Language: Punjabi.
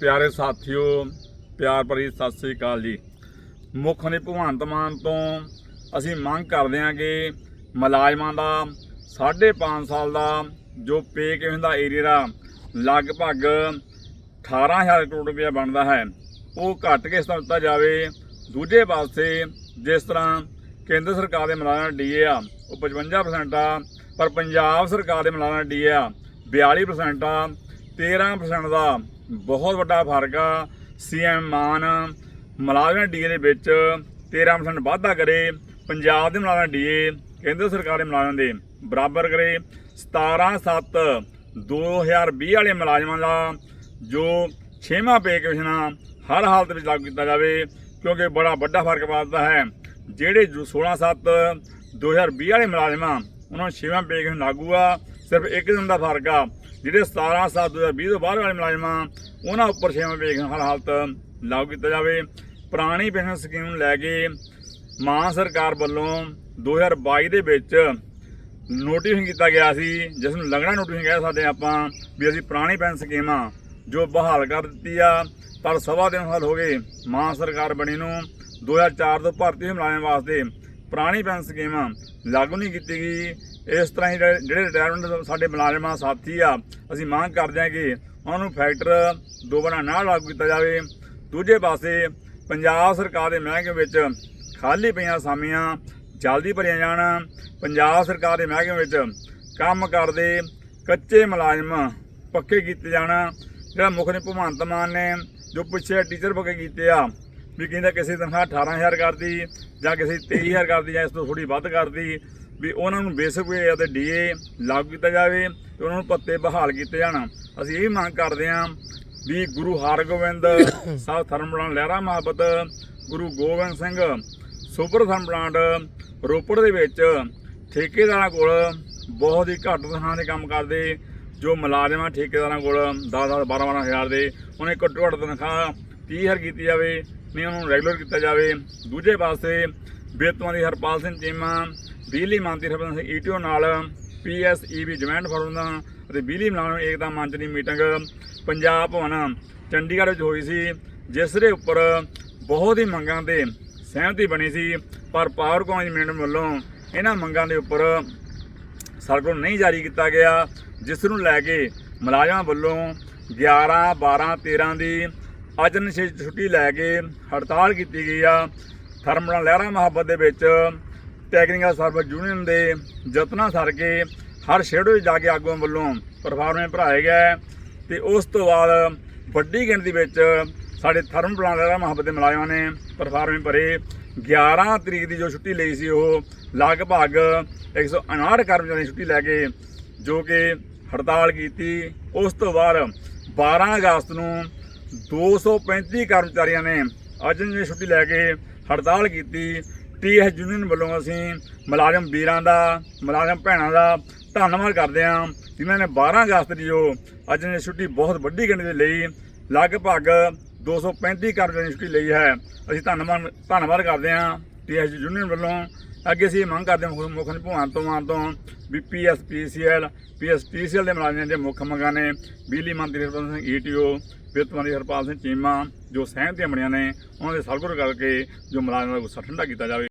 ਪਿਆਰੇ ਸਾਥੀਓ, ਪਿਆਰ ਭਰੀ ਸਤਿ ਸ੍ਰੀ ਅਕਾਲ ਜੀ। ਮੁੱਖ ਨੇ ਭਗਵੰਤ ਮਾਨ ਤੋਂ ਅਸੀਂ ਮੰਗ ਕਰਦੇ ਹਾਂ ਕਿ ਮੁਲਾਜ਼ਮਾਂ ਦਾ 5.5 ਸਾਲ ਦਾ ਜੋ ਪੇ ਕਿਵੇਂ ਦਾ ਏਰੀਆ ਦਾ ਲਗਭਗ 18000 ਕਰੋੜ ਰੁਪਇਆ ਬਣਦਾ ਹੈ, ਉਹ ਘੱਟ ਕੇ ਇਸ ਤਰ੍ਹਾਂ ਦਿੱਤਾ ਜਾਵੇ। ਦੂਜੇ ਪਾਸੇ ਜਿਸ ਤਰ੍ਹਾਂ ਕੇਂਦਰ ਸਰਕਾਰ ਦੇ ਮੁਲਾਜ਼ਮਾਂ ਦਾ ਡੀਏ ਆ, ਉਹ 55% ਆ, ਪਰ ਪੰਜਾਬ ਸਰਕਾਰ ਦੇ ਮੁਲਾਜ਼ਮਾਂ ਦਾ ਡੀਏ ਆ 42% ਆ 13% ਦਾ ਬਹੁਤ ਵੱਡਾ ਫ਼ਰਕ ਆ। ਸੀਐਮ ਮਾਨ ਮੁਲਾਜ਼ਮਾਂ ਡੀਏ ਦੇ ਵਿੱਚ 13% ਵਾਧਾ ਕਰੇ, ਪੰਜਾਬ ਦੇ ਮੁਲਾਜ਼ਮਾਂ ਡੀਏ, ਕੇਂਦਰ ਸਰਕਾਰ ਦੇ ਮੁਲਾਜ਼ਮਾਂ ਦੇ ਬਰਾਬਰ ਕਰੇ। 17 7 2020 ਵਾਲੇ ਮੁਲਾਜ਼ਮਾਂ ਦਾ ਜੋ 6ਵਾਂ ਪੇ ਕਮਿਸ਼ਨ ਆ, ਹਰ ਹਾਲਤ ਵਿੱਚ ਲਾਗੂ ਕੀਤਾ ਜਾਵੇ, ਕਿਉਂਕਿ ਬੜਾ ਵੱਡਾ ਫ਼ਰਕ ਪਾਉਂਦਾ ਹੈ। ਜਿਹੜੇ ਜੋ 16 7 2020 ਵਾਲੇ ਮੁਲਾਜ਼ਮਾਂ, ਉਹਨਾਂ ਨੂੰ 6ਵਾਂ ਪੇ ਕਮਿਸ਼ਨ ਲਾਗੂ ਆ। ਸਿਰਫ ਇੱਕ ਦਿਨ ਦਾ ਫ਼ਰਕ ਆ ਜਿਹੜੇ 17 7 2020 ਤੋਂ ਬਾਅਦ ਵਾਲੇ ਮੁਲਾਜ਼ਮਾਂ ਉਹਨਾਂ ਉੱਪਰ 6ਵਾਂ ਪੇ ਹਰ ਹਾਲਤ ਲਾਗੂ ਕੀਤਾ ਜਾਵੇ। ਪੁਰਾਣੀ ਪੈਨਸ਼ਨ ਸਕੀਮ ਨੂੰ ਲੈ ਕੇ ਮਾਨ ਸਰਕਾਰ ਵੱਲੋਂ 2022 ਦੇ ਵਿੱਚ ਨੋਟੀਫਿਕੇਸ਼ਨ ਕੀਤਾ ਗਿਆ ਸੀ, ਜਿਸ ਨੂੰ ਲੰਘਣਾ ਨੋਟੀਫਿਕੇਸ਼ਨ ਕਹਿ ਸਕਦੇ ਹਾਂ ਆਪਾਂ, ਵੀ ਅਸੀਂ ਪੁਰਾਣੀ ਪੈਨਸ਼ਨ ਸਕੀਮਾਂ ਜੋ ਬਹਾਲ ਕਰ ਦਿੱਤੀ ਆ, ਪਰ ਸਵਾ ਦਿਨ ਹਾਲ ਹੋ ਗਏ ਮਾਨ ਸਰਕਾਰ ਬਣੀ ਨੂੰ 2004 ਤੋਂ ਭਰਤੀ ਹੋਏ ਮੁਲਾਜ਼ਮਾਂ ਵਾਸਤੇ ਪੁਰਾਣੀ ਪੈਨਸ਼ਨ ਸਕੀਮ ਲਾਗੂ ਨਹੀਂ ਕੀਤੀ ਗਈ। ਇਸ ਤਰ੍ਹਾਂ ਹੀ ਜਿਹੜੇ ਜਿਹੜੇ ਰਿਟਾਇਰਮੈਂਟ ਸਾਡੇ ਮੁਲਾਜ਼ਮਾਂ ਸਾਥੀ ਆ, ਅਸੀਂ ਮੰਗ ਕਰਦੇ ਹਾਂ ਕਿ ਉਹਨਾਂ ਨੂੰ ਫੈਕਟਰ ਦੁਬਾਰਾ ਨਾ ਲਾਗੂ ਕੀਤਾ ਜਾਵੇ। ਦੂਜੇ ਪਾਸੇ ਪੰਜਾਬ ਸਰਕਾਰ ਦੇ ਮਹਿਕਮੇ ਵਿੱਚ ਖਾਲੀ ਪਈਆਂ ਅਸਾਮੀਆਂ ਜਲਦੀ ਭਰੀਆਂ ਜਾਣ। ਪੰਜਾਬ ਸਰਕਾਰ ਦੇ ਮਹਿਕਮੇ ਵਿੱਚ ਕੰਮ ਕਰਦੇ ਕੱਚੇ ਮੁਲਾਜ਼ਮ ਪੱਕੇ ਕੀਤੇ ਜਾਣ। ਜਿਹੜਾ ਮੁੱਖ ਨੇ ਭਗਵੰਤ ਮਾਨ ਨੇ, ਜੋ ਪੁੱਛਿਆ ਟੀਚਰ ਪੱਕੇ ਕੀਤੇ ਆ, ਵੀ ਕਹਿੰਦਾ ਕਿਸੇ ਦੀ ਤਨਖਾਹ 18000 ਕਰਦੀ ਜਾਂ ਕਿਸੇ ਦੀ 23000 ਕਰਦੀ ਜਾਂ ਇਸ ਤੋਂ ਥੋੜੀ ਵੱਧ ਕਰਦੀ ਵੀ ਉਹਨਾਂ ਨੂੰ ਬੇਸਿਕ ਵੇ ਅਤੇ ਡੀਏ ਲਾਗੂ ਕੀਤਾ ਜਾਵੇ ਤੇ ਉਹਨਾਂ ਨੂੰ ਭੱਤੇ ਬਹਾਲ ਕੀਤੇ ਜਾਣ। ਅਸੀਂ ਇਹ ਮੰਗ ਕਰਦੇ ਹਾਂ ਵੀ ਗੁਰੂ ਹਰਗੋਬਿੰਦ ਸਾਹਿਬ ਧਰਮਪ੍ਰਾਨ ਲਹਿਰਾ ਮੁਹੱਬਤ ਗੁਰੂ ਗੋਬਿੰਦ ਸਿੰਘ ਸੁਪਰ ਧਰਮਪ੍ਰਾਨ ਰੋਪੜ ਦੇ ਵਿੱਚ ਠੇਕੇਦਾਰਾਂ ਕੋਲ ਬਹੁਤ ਹੀ ਘੱਟ ਤਨਖਾਹ ਦੇ ਕੰਮ ਕਰਦੇ ਜੋ ਮੁਲਾਜ਼ਮ ਠੇਕੇਦਾਰਾਂ ਕੋਲ 10 10 12 12 ਹਜ਼ਾਰ ਦੇ। ਉਹਨੇ ਘੱਟੋ ਘੱਟ ਤਨਖਾਹ 30000 ਕੀਤੀ ਜਾਵੇ ਨਹੀਂ ਉਹਨਾਂ ਨੂੰ ਰੈਗੂਲਰ ਕੀਤਾ ਜਾਵੇ। ਦੂਜੇ ਪਾਸੇ ਬੇਤਵਾਂ ਦੀ ਹਰਪਾਲ ਸਿੰਘ ਚੀਮਾ ਬਿਜਲੀ ਮੰਤਰੀ ਹਰਪਾਲ ਸਿੰਘ ਈਟੀਓ ਨਾਲ ਪੀਐਸਈਬੀ ਜੁਆਇੰਟ ਫੋਰਮ ਦਾ ਅਤੇ ਬਿਜਲੀ ਮੁਲਾਜ਼ਮ ਏਕਤਾ ਮੰਚ ਦੀ ਮੀਟਿੰਗ ਪੰਜਾਬ ਭਵਨ, ਚੰਡੀਗੜ੍ਹ ਵਿੱਚ ਹੋਈ ਸੀ, ਜਿਸ ਦੇ ਉੱਪਰ ਬਹੁਤ ਹੀ ਮੰਗਾਂ ਤੇ ਸਹਿਮਤੀ ਬਣੀ ਸੀ, ਪਰ ਪਾਵਰ ਕਾਉਂਜ ਵੱਲੋਂ ਇਹਨਾਂ ਮੰਗਾਂ ਦੇ ਉੱਪਰ ਸਰਕਲ ਨਹੀਂ ਜਾਰੀ ਕੀਤਾ ਗਿਆ, ਜਿਸ ਨੂੰ ਲੈ ਕੇ ਮੁਲਾਜ਼ਮਾਂ ਵੱਲੋਂ 11 12 13 ਦੀ ਅਜਨ ਛੁੱਟੀ ਲੈ ਕੇ ਹੜਤਾਲ ਕੀਤੀ ਗਈ ਆ। ਥਰਮਲ ਲਹਿਰਾਂ ਮੁਹੱਬਤ ਦੇ ਵਿੱਚ ਟੈਕਨੀਕਲ ਸਰਵਿਸ ਯੂਨੀਅਨ ਦੇ ਯਤਨਾਂ ਸਰ ਕੇ ਹਰ ਸ਼ਹਿਰ ਵਿੱਚ ਜਾ ਕੇ ਆਗੂਆਂ ਵੱਲੋਂ ਪਰਫਾਰਮੈਂਸ ਭਰਾਏ ਗਏ ਤੇ ਉਸ ਤੋਂ ਬਾਅਦ ਵੱਡੀ ਗਿਣਤੀ ਵਿੱਚ ਸਾਡੇ ਥਰਮ ਪਲਾਂਟ ਲਹਿਰਾ ਮੁਹੱਬਤ ਦੇ ਮੁਲਾਜ਼ਮਾਂ ਨੇ ਪਰਫਾਰਮੈਂਸ ਭਰੇ 11 ਤਰੀਕ ਦੀ ਜੋ ਛੁੱਟੀ ਲਈ ਸੀ, ਉਹ ਲਗਭਗ 159 ਕਰਮਚਾਰੀ ਛੁੱਟੀ ਲੈ ਕੇ ਜੋ ਕਿ ਹੜਤਾਲ ਕੀਤੀ। ਉਸ ਤੋਂ ਬਾਅਦ 12 ਅਗਸਤ ਨੂੰ 235 ਕਰਮਚਾਰੀਆਂ ਨੇ ਅੱਜ ਦੀ ਛੁੱਟੀ ਲੈ ਕੇ ਹੜਤਾਲ ਕੀਤੀ। ਟੀਐਸ ਯੂਨੀਅਨ ਵੱਲੋਂ ਅਸੀਂ ਮੁਲਾਜ਼ਮ ਵੀਰਾਂ ਦਾ, ਮੁਲਾਜ਼ਮ ਭੈਣਾਂ ਦਾ ਧੰਨਵਾਦ ਕਰਦੇ ਹਾਂ। ਜਿਨ੍ਹਾਂ ਨੇ 12 ਅਗਸਤ ਦੀ ਜੋ ਅੱਜ ਦੀ ਛੁੱਟੀ ਬਹੁਤ ਵੱਡੀ ਗਿਣਤੀ ਦੇ ਲਈ, ਲਗਭਗ 235 ਕਰਮਚਾਰੀਆਂ ਦੀ ਛੁੱਟੀ ਲਈ ਹੈ। ਅਸੀਂ ਧੰਨਵਾਦ ਧੰਨਵਾਦ ਕਰਦੇ ਹਾਂ ਟੀਐਸ ਯੂਨੀਅਨ ਵੱਲੋਂ। ਅੱਗੇ ਅਸੀਂ ਮੰਗ ਕਰਦੇ ਹਾਂ ਮੁੱਖ ਮੁੱਖ ਮੰਤਰੀ ਭਗਵੰਤ ਤੋਂ ਮਾਨ ਤੋਂ ਵੀ ਪੀਐਸਪੀਸੀਐਲ ਪੀਐਸਪੀਸੀਐਲ ਦੇ ਮੁਲਾਜ਼ਮਾਂ ਦੇ ਮੁੱਖ ਮੰਗਾਂ ਨੇ ਬਿਜਲੀ ਮੰਤਰੀ ਹਰਪਾਲ ਸਿੰਘ ਈਟੀਓ, ਵਿੱਤ ਮੰਤਰੀ ਹਰਪਾਲ ਸਿੰਘ ਚੀਮਾ, ਜੋ ਸਹਿਮਤੀਆਂ ਬਣੀਆਂ ਨੇ, ਉਹਨਾਂ ਦੇ ਸਰਗੁਰ ਕਰਕੇ ਜੋ ਮੁਲਾਜ਼ਮਾਂ ਦਾ ਗੁੱਸਾ ਠੰਡਾ ਕੀਤਾ ਜਾਵੇ।